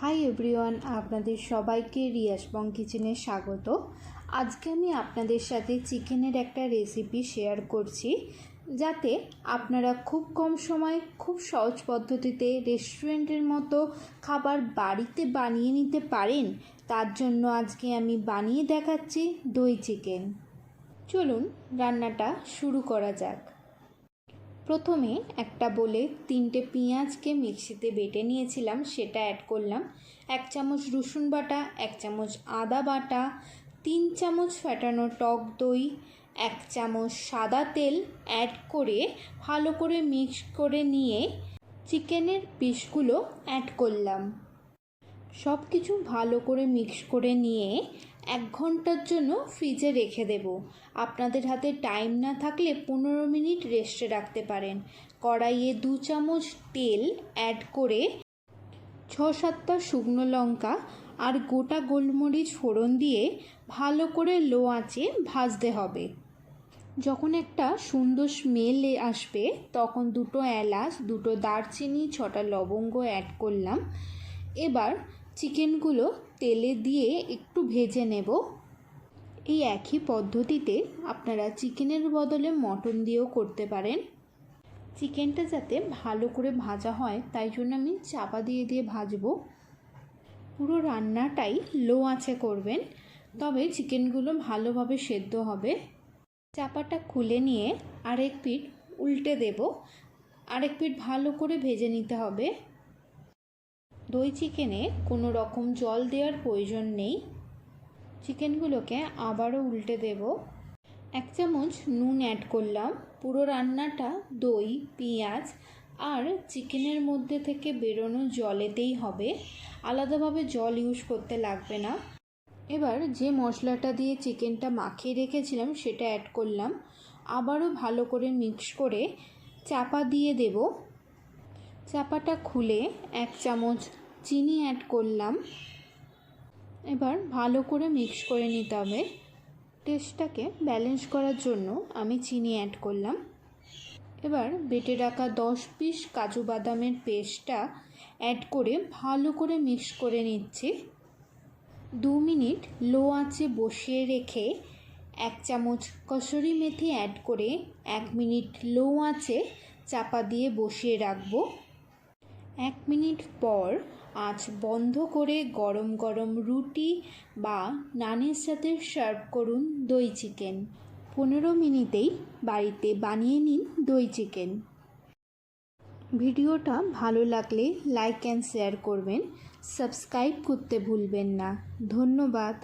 Hi everyone আপনাদের সবাইকে রিয়াস বং কিচেনে স্বাগত। আজকে আমি আপনাদের সাথে চিকেনের একটা রেসিপি শেয়ার করছি, যাতে আপনারা খুব কম সময়, খুব সহজ পদ্ধতিতে রেস্টুরেন্টের মতো খাবার বাড়িতে বানিয়ে নিতে পারেন। তার জন্য আজকে আমি বানিয়ে দেখাচ্ছি দই চিকেন চলুন, রান্নাটা শুরু করা যাক। প্রথমে একটা বলে তিনটে পেঁয়াজকে মিক্সিতে বেটে নিয়েছিলাম, সেটা অ্যাড করলাম। এক চামচ রসুন বাটা, এক চামচ আদা বাটা, তিন চামচ ফ্যাটানো টক দই, এক চামচ সাদা তেল অ্যাড করে ভালো করে মিক্স করে নিয়ে চিকেনের পিসগুলো অ্যাড করলাম। সব কিছু ভালো করে মিক্স করে নিয়ে এক ঘণ্টার জন্য ফ্রিজে রেখে দেব। আপনাদের হাতে টাইম না থাকলে পনেরো মিনিট রেস্টে রাখতে পারেন। কড়াইয়ে দু চামচ তেল অ্যাড করে ছ সাতটা শুকনো লঙ্কা আর গোটা গোলমরিচ ফোড়ন দিয়ে ভালো করে লো আঁচে ভাজতে হবে। যখন একটা সুন্দর স্মেল আসবে, তখন দুটো এলাচ, দুটো দারচিনি, ছটা লবঙ্গ অ্যাড করলাম। এবার চিকেনগুলো তেলে দিয়ে একটু ভেজে নেব। এই একই পদ্ধতিতে আপনারা চিকেনের বদলে মটন দিয়েও করতে পারেন। চিকেনটা যাতে ভালো করে ভাজা হয়, তাই জন্য আমি চাপা দিয়ে দিয়ে ভাজবো। পুরো রান্নাটাই লো আঁচে করবেন, তবে চিকেনগুলো ভালোভাবে সেদ্ধ হবে। চাপাটা খুলে নিয়ে আরেক পিঠ উল্টে দেব। আরেক পিঠ ভালো করে ভেজে নিতে হবে। দই চিকেনে কোনো রকম জল দেওয়ার প্রয়োজন নেই। চিকেনগুলোকে আবারও উল্টে দেব। এক চামচ নুন অ্যাড করলাম। পুরো রান্নাটা দই, পেঁয়াজ আর চিকেনের মধ্যে থেকে বেরোনো জলেতেই হবে। আলাদাভাবে জল ইউজ করতে লাগবে না। এবার যে মশলাটা দিয়ে চিকেনটা মাখিয়ে রেখেছিলাম সেটা অ্যাড করলাম। আবারও ভালো করে মিক্স করে চাপা দিয়ে দেব। চাপাটা খুলে এক চামচ চিনি অ্যাড করলাম। এবার ভালো করে মিক্স করে নিতে হবে। টেস্টটাকে ব্যালেন্স করার জন্য আমি চিনি অ্যাড করলাম। এবার বেটে রাখা দশ পিস কাজু বাদামের পেস্টটা অ্যাড করে ভালো করে মিক্স করে নিচ্ছি। দু মিনিট লো আঁচে বসিয়ে রেখে এক চামচ কসুরি মেথি অ্যাড করে এক মিনিট লো আঁচে চাপা দিয়ে বসিয়ে রাখব। এক মিনিট পর আঁচ বন্ধ করে গরম গরম রুটি বা নানের সাথে সার্ভ করুন দই চিকেন। পনেরো মিনিটেই বাড়িতে বানিয়ে নিন দই চিকেন। ভিডিওটা ভালো লাগলে লাইক অ্যান্ড শেয়ার করবেন। সাবস্ক্রাইব করতে ভুলবেন না। ধন্যবাদ।